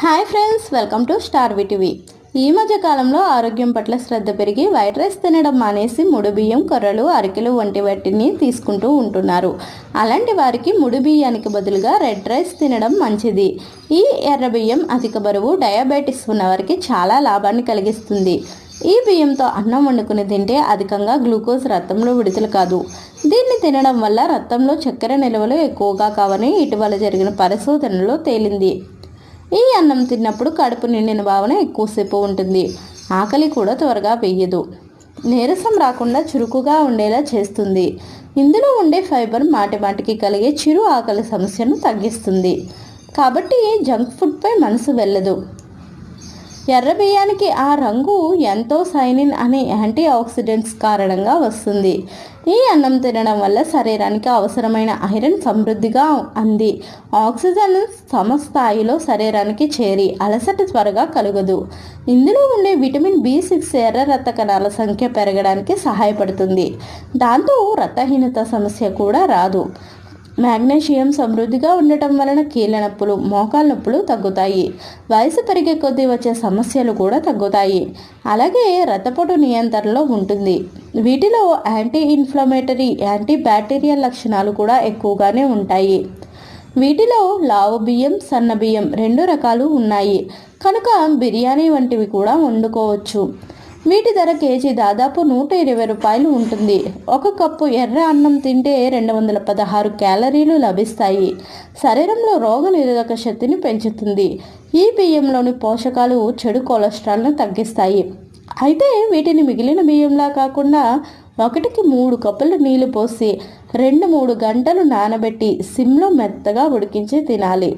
Hi friends welcome to star VTV. ఈ మధ్య కాలంలో ఆరోగ్యం పట్ల శ్రద్ధ పెరిగి వైట్ రైస్ తినడం మానేసి ముడు బియ్యం కొర్రలు అరికెలు వంటి వాటిని తీసుకుంటూ ఉంటున్నారు. అలాంటి వారికి ముడి బియ్యానికి బదులుగా రెడ్ రైస్ తినడం మంచిది. ఈ ఎర్ర బియ్యం అధిక బరువు డయాబెటీస్ ఉన్నవారికి చాలా లాభాన్ని కలిగిస్తుంది. ఈ బియ్యంతో అన్నం వండుకుని తింటే అధికంగా గ్లూకోజ్ రక్తంలో విడుదల కాదు. దీన్ని తినడం వల్ల రక్తంలో చక్కెర నిల్వలు ఎక్కువగా కావని ఇటీవల జరిగిన పరిశోధనలో తేలింది. ఈ అన్నం తిన్నప్పుడు కడుపు నిండిన భావన ఎక్కువసేపు ఉంటుంది. ఆకలి కూడా త్వరగా వెయ్యదు నీరసం రాకుండా చురుకుగా ఉండేలా చేస్తుంది. ఇందులో ఉండే ఫైబర్ మాటిమాటికి కలిగే చిరు ఆకలి సమస్యను తగ్గిస్తుంది. కాబట్టి జంక్ ఫుడ్పై మనసు వెళ్ళదు. ఎర్రబియ్యానికి ఆ రంగు ఎంతో సైనిన్ అనే యాంటీ ఆక్సిడెంట్స్ కారణంగా వస్తుంది. ఈ అన్నం తినడం వల్ల శరీరానికి అవసరమైన ఐరన్ సమృద్ధిగా అంది. ఆక్సిజన్ సమస్థాయిలో శరీరానికి చేరి అలసట త్వరగా కలుగదు. ఇందులో ఉండే విటమిన్ బి సిక్స్ ఎర్ర రక్త కణాల సంఖ్య పెరగడానికి సహాయపడుతుంది. దాంతో రక్తహీనత సమస్య కూడా రాదు. మ్యాగ్నీషియం సమృద్ధిగా ఉండటం వలన కీళ్ళ నొప్పులు మోకాల నొప్పులు తగ్గుతాయి. వయసు పెరిగే కొద్దీ వచ్చే సమస్యలు కూడా తగ్గుతాయి. అలాగే రక్తపోటు నియంత్రణలో ఉంటుంది. వీటిలో యాంటీ ఇన్ఫ్లమేటరీ యాంటీ బ్యాక్టీరియల్ లక్షణాలు కూడా ఎక్కువగానే ఉంటాయి. వీటిలో లావు బియ్యం సన్న బియ్యం రెండు రకాలు ఉన్నాయి. కనుక బిర్యానీ వంటివి కూడా వండుకోవచ్చు. వీటి ధర కేజీ దాదాపు నూట ఇరవై రూపాయలు ఉంటుంది. ఒక కప్పు ఎర్ర అన్నం తింటే రెండు వందల పదహారు క్యాలరీలు లభిస్తాయి. శరీరంలో రోగ నిరోధక శక్తిని పెంచుతుంది. ఈ బియ్యంలోని పోషకాలు చెడు కొలెస్ట్రాల్ను తగ్గిస్తాయి. అయితే వీటిని మిగిలిన బియ్యంలా కాకుండా ఒకటికి మూడు కప్పులు నీళ్ళు పోసి రెండు మూడు గంటలు నానబెట్టి సిమ్లో మెత్తగా ఉడికించి తినాలి.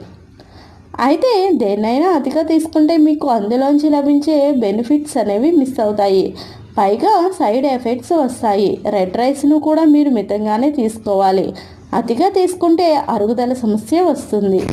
అయితే దేన్నైనా అతిగా తీసుకుంటే మీకు అందులోంచి లభించే బెనిఫిట్స్ అనేవి మిస్ అవుతాయి. పైగా సైడ్ ఎఫెక్ట్స్ వస్తాయి. రెడ్ రైస్ను కూడా మీరు మితంగానే తీసుకోవాలి. అతిగా తీసుకుంటే అరుగుదల సమస్య వస్తుంది.